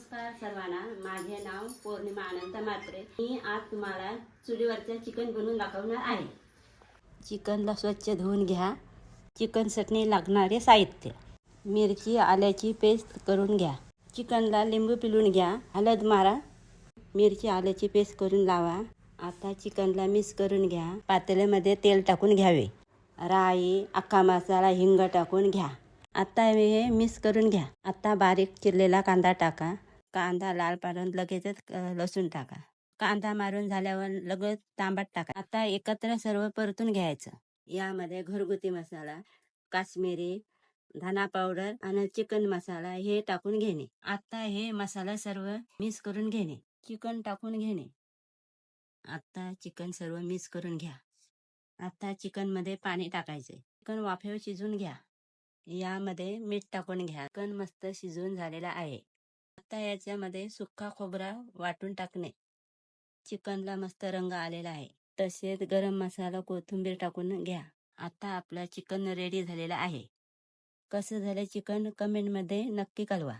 नमस्कार सर्वांना. माझे नाव पौर्णिमा अनंत मात्रे मी आज तुम्हाला चुलीवरचं चिकन बनवून दाखवणार आहे. चिकनला स्वच्छ धुवून घ्या. चिकनसाठी लागणारे साहित्य. मिरची आल्याची पेस्ट करून घ्या. चिकनला लिंबू पिळून घ्या. हळद मारा. मिरची आल्याची पेस्ट करून लावा. आता चिकनला मिक्स करून घ्या. पातेल्यामध्ये तेल टाकून घ्यावे. राई अख्खा मसाला हिंग टाकून घ्या. आता हे मिक्स करून घ्या. आता बारीक चिरलेला कांदा टाका. कांदा लाल पाडून लगेचच लसूण टाका. कांदा मारून झाल्यावर लगेच तांबट टाका. आता एकत्र सर्व परतून घ्यायचं. यामध्ये घरगुती मसाला काश्मीरी धना पावडर आणि चिकन मसाला हे टाकून घेणे. आता हे मसाला सर्व मिक्स करून घेणे. चिकन टाकून घेणे. आता चिकन सर्व मिक्स करून घ्या. आता चिकनमध्ये पाणी टाकायचे. चिकन वाफेवर शिजून घ्या. यामध्ये मीठ टाकून घ्या. चिकन मस्त शिजून झालेला आहे. आता याच्यामध्ये सुक्का खोबरा वाटून टाकणे. चिकनला मस्त रंग आलेला आहे. तसेच गरम मसाला कोथिंबीर टाकून घ्या. आता आपला चिकन रेडी झालेला आहे. कसं झालं चिकन? कमेंटमध्ये नक्की कळवा.